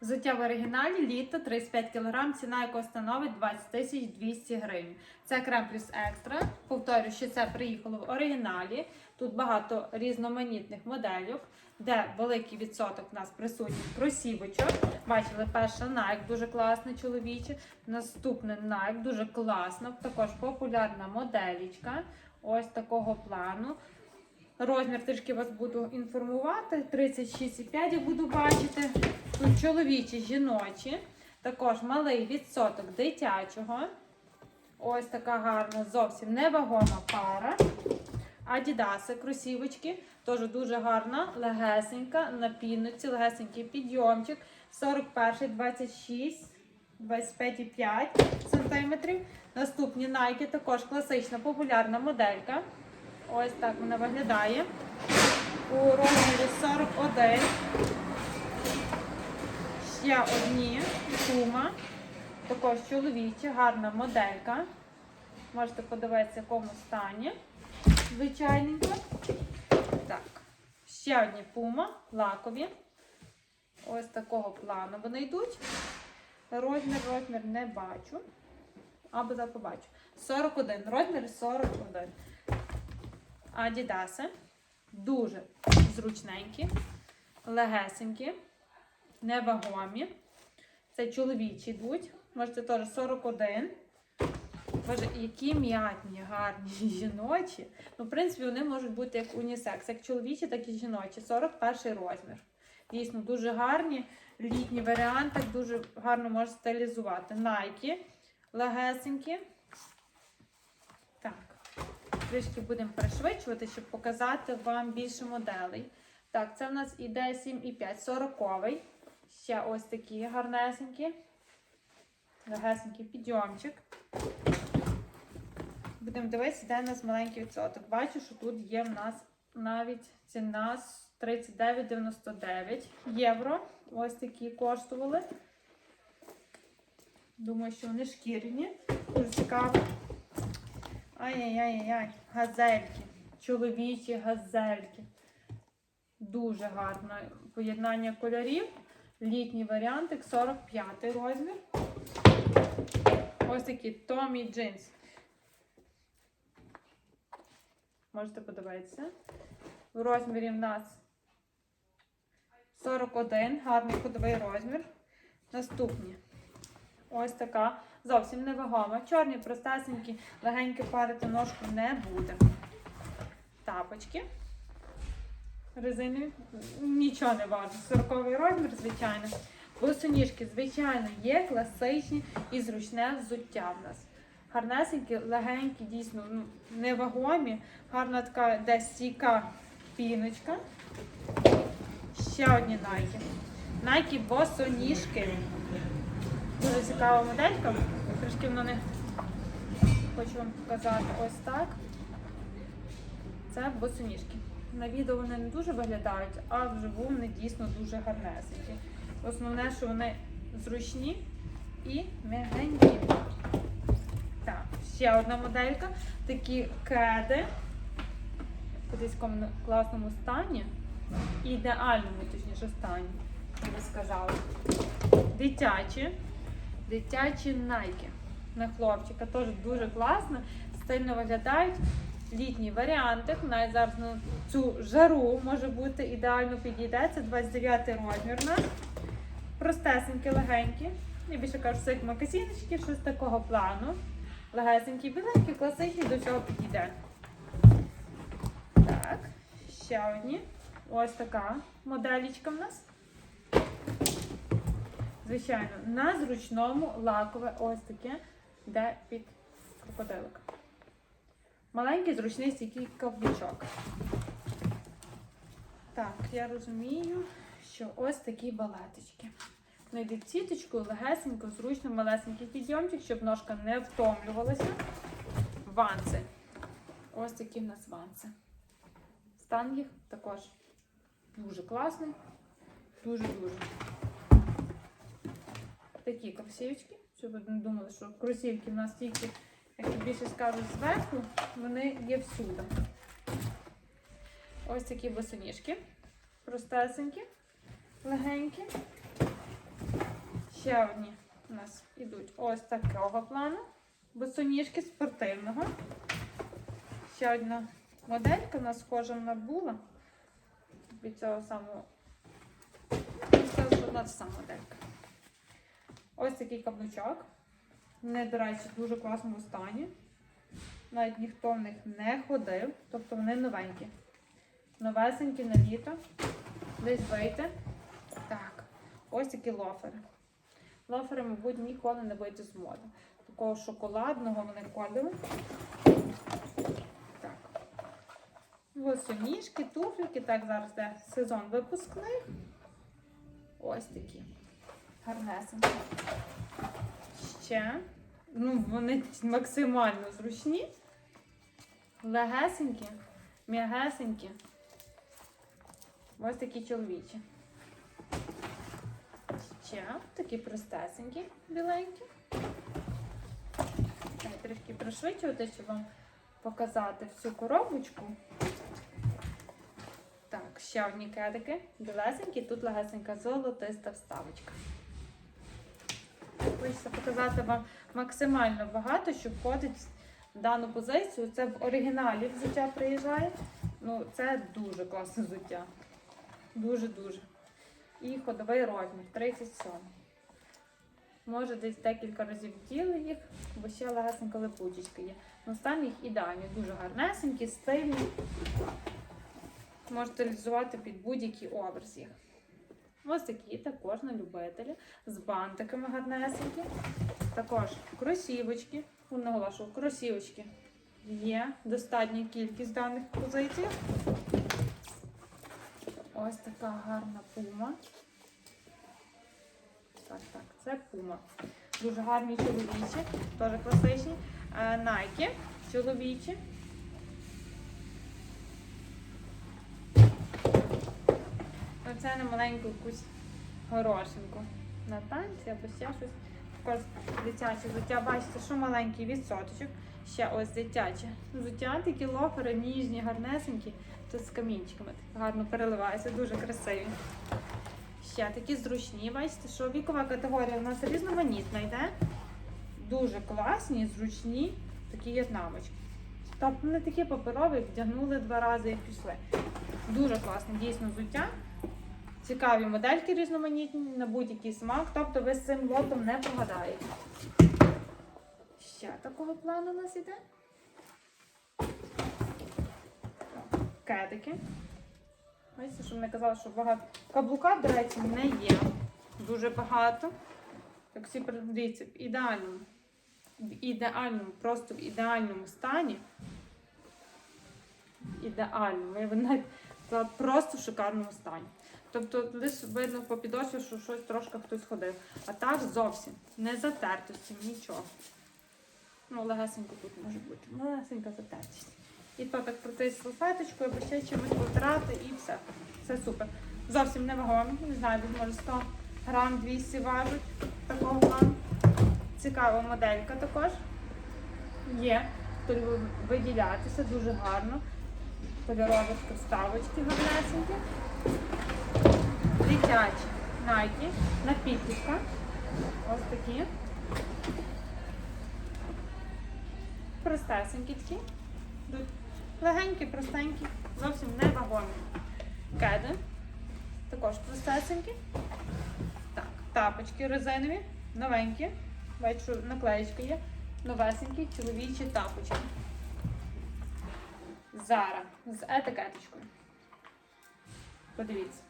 Взуття в оригіналі літо 35 кг, ціна якого становить 20 тисяч 200 гривень. Це крем плюс екстра. Повторюю, що це приїхало в оригіналі. Тут багато різноманітних моделів, де великий відсоток у нас присутній кросівочок. Бачили, перша Nike, дуже класна чоловіче. Наступне Nike, дуже класно. Також популярна моделічка. Ось такого плану. Розмір трішки вас буду інформувати. 36,5 я буду бачити. Тут чоловічі, жіночі. Також малий відсоток дитячого. Ось така гарна, зовсім невагома пара. Адідаси, кросівочки. Теж дуже гарна, легесенька, на пінниці, легесенький підйомчик. 41, 26, 25,5 см. Наступні Nike, також класична популярна моделька. Ось так вона виглядає. У розмірі 41. Ще одні сума. Також чоловіча, гарна моделька. Можете подивитися, в якому стані. Звичайненько. Так. Ще одні пума, лакові. Ось такого плану вони йдуть. Розмір, розмір не бачу. Або зараз побачу. 41. Розмір 41. Адідаси. Дуже зручненькі, легесенькі, невагомі. Це чоловічі йдуть. Можете теж 41. Боже, які м'ятні, гарні жіночі. Ну, в принципі, вони можуть бути як унісекс, як чоловічі, так і жіночі. 41 розмір. Дійсно, дуже гарні. Літні варіанти, дуже гарно можна стилізувати. Найки легесенькі. Так. Трішки будемо пришвидшувати, щоб показати вам більше моделей. Так, це в нас іде 7,5, 40 Ще ось такі гарнесенькі. Легесенький підйомчик. Будемо дивитися, де у нас маленький відсоток. Бачу, що тут є в нас навіть ціна 39,99 євро. Ось такі коштували. Думаю, що вони шкіряні. Дуже цікаво. Ай-яй-яй-яй, газельки. Чоловічі газельки. Дуже гарне поєднання кольорів. Літній варіантик, 45 розмір. Ось такі Томі джинс. Можете подивитися. В розмірі в нас 41, гарний ходовий розмір. Наступні. Ось така. Зовсім невагома. Чорні, простесенькі, легенькі парити ножку не буде. Тапочки. Резинові. Нічого не важно. 40 розмір, звичайно. Босоніжки, звичайно, є класичні і зручне взуття в нас. Гарнесенькі, легенькі, дійсно ну, невагомі. Гарна така десь стійка піночка. Ще одні Nike. Nike босоніжки. Дуже цікава моделька. Трошки воно не хочу вам показати ось так. Це босоніжки. На відео вони не дуже виглядають, а вживу вони дійсно дуже гарнесенькі. Основне, що вони зручні і м'ягенькі. Так, ще одна моделька. Такі кеди. В такому класному стані. Ідеальному, точніше, стані, я би сказала. Дитячі. Дитячі найки. На хлопчика теж дуже класно, стильно виглядають. Літній варіантик, навіть зараз на цю жару може бути ідеально підійде. Це 29 розмір у нас. Простесенькі, легенькі. Я більше кажу, це як макасіночки, щось такого плану. Легесенькі, біленькі, класичні, до цього підійде. Так, ще одні. Ось така моделічка в нас. Звичайно, на зручному лакове ось таке, де під крокодилик. Маленький зручний стійкий каблучок. Так, я розумію, що ось такі балеточки. Знайдіть сіточку, легесенько, зручно, малесенький підйомчик, щоб ножка не втомлювалася. Ванси. Ось такі в нас ванси. Стан їх також дуже класний. Дуже-дуже. Такі кросівочки, щоб ви не думали, що кросівки в нас тільки, як більше скажу, зверху, вони є всюди. Ось такі босоніжки. Простесенькі, легенькі. Ще одні у нас ідуть ось такого плану. Босоніжки спортивного. Ще одна моделька у нас схожа на була. Від цього самого. Одна сама моделька. Ось такий каблучок. Вони, до речі, в дуже класному стані. Навіть ніхто в них не ходив, тобто вони новенькі. Новесенькі на літо. Десь вийти. Так, ось такі лофери. Лофери, мабуть, ніколи не вийде з моди. Такого шоколадного вони кольору. Так. Босоніжки, туфлики. Так, зараз де сезон випускний. Ось такі. Гарнесенькі. Ще. Ну, вони максимально зручні. Легесенькі, м'ягесенькі. Ось такі чоловічі. Ще такі простесенькі, біленькі. Я трішки пришвидшувати, щоб вам показати всю коробочку. Так, ще одні кедики. Білесенькі, тут легесенька золотиста вставочка. Хочеться показати вам максимально багато, що входить в дану позицію. Це в оригіналі взуття приїжджає. Ну, це дуже класне взуття. Дуже-дуже. І ходовий розмір 37. Може десь декілька разів вділи їх, бо ще легесенька липучечка є. Ну, стан їх ідеальний, дуже гарнесенькі, стильні. Можете реалізувати під будь-який образ їх. Ось такі також на любителя з бантиками гарнесенькі. Також кросівочки. Наголошую, кросівочки є достатня кількість даних позицій. Ось така гарна пума. Так, так, це пума. Дуже гарні чоловічі, теж класичні. Е, Найки чоловічі. Оце на маленьку якусь горошинку. На танці або ще щось. Також дитяче взуття. Бачите, що маленький відсоточок. Ще ось дитяче. Взуття такі лофери, ніжні, гарнесенькі. Тут з камінчиками гарно переливаються, дуже красиві. Ще такі зручні. Бачите, що вікова категорія у нас різноманітна йде. Дуже класні, зручні, такі в'єтнамочки. Тобто не такі паперові, вдягнули два рази і пішли. Дуже класне, дійсно взуття. Цікаві модельки різноманітні на будь-який смак, тобто ви з цим лотом не прогадаєте. Ще такого плану у нас іде. Кедики. Ось, щоб не казали, що багато. Каблука, до речі, не є. Дуже багато. Так всі дивіться, в ідеальному, в ідеальному, просто в ідеальному стані. Ідеальному. Я навіть просто в шикарному стані. Тобто лише видно по підошві, що щось трошки хтось ходив. А так зовсім не затертості, нічого. Ну, легесенько тут може бути. Легесенька затертість. І то так проти з салфеточкою, або ще чимось витирати і все. Все супер. Зовсім не вагомі. Не знаю, десь може 100 грам 200 важуть такого плану. Цікава моделька також. Є. Тут ви- виділятися дуже гарно. Кольорові вставочки гарнесенькі. Дитячі найки на підлітках. Ось такі. Простесенькі такі. Легенькі, простенькі, зовсім не вагомі. Кеди. Також простесенькі. Так, тапочки резинові, новенькі. Бачу, наклеєчка є. Новесенькі, чоловічі тапочки. Зара з етикеточкою. Подивіться.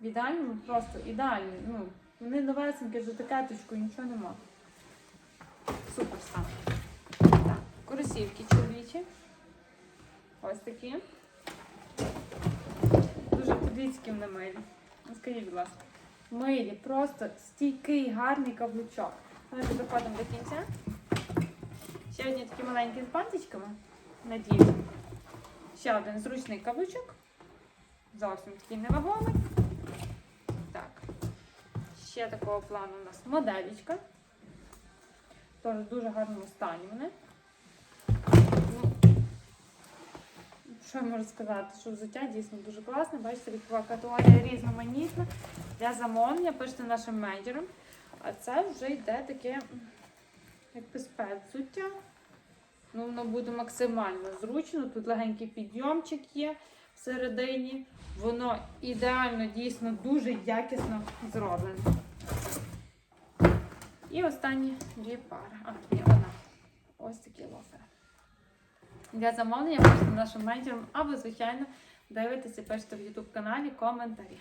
В ідеальному, просто ідеальні. Ну, вони новесенькі з етикеточкою, нічого нема. Супер стан. Так, кросівки чоловічі. Ось такі. Дуже подивіться, які вони милі. Ну, Скажіть, будь ласка. Милі, просто стійкий, гарний каблучок. Давайте доходимо до кінця. Ще одні такі маленькі з бантичками. Надію. Ще один зручний каблучок. Зовсім такий невагомий. Так. Ще такого плану у нас моделічка. Теж в дуже гарному стані вони. Ну, що я можу сказати? Що взуття дійсно дуже класне. Бачите, вікова категорія різноманітна. Для замовлення пишете нашим менеджерам. А це вже йде таке, м, якби спецзуття. Ну, воно буде максимально зручно. Тут легенький підйомчик є всередині. Воно ідеально, дійсно, дуже якісно зроблено. І останні дві пари. А, ні, одна. Ось такі лофери. Для замовлення пишете нашим менеджерам або, звичайно, дивитеся, пишете в YouTube каналі коментарі.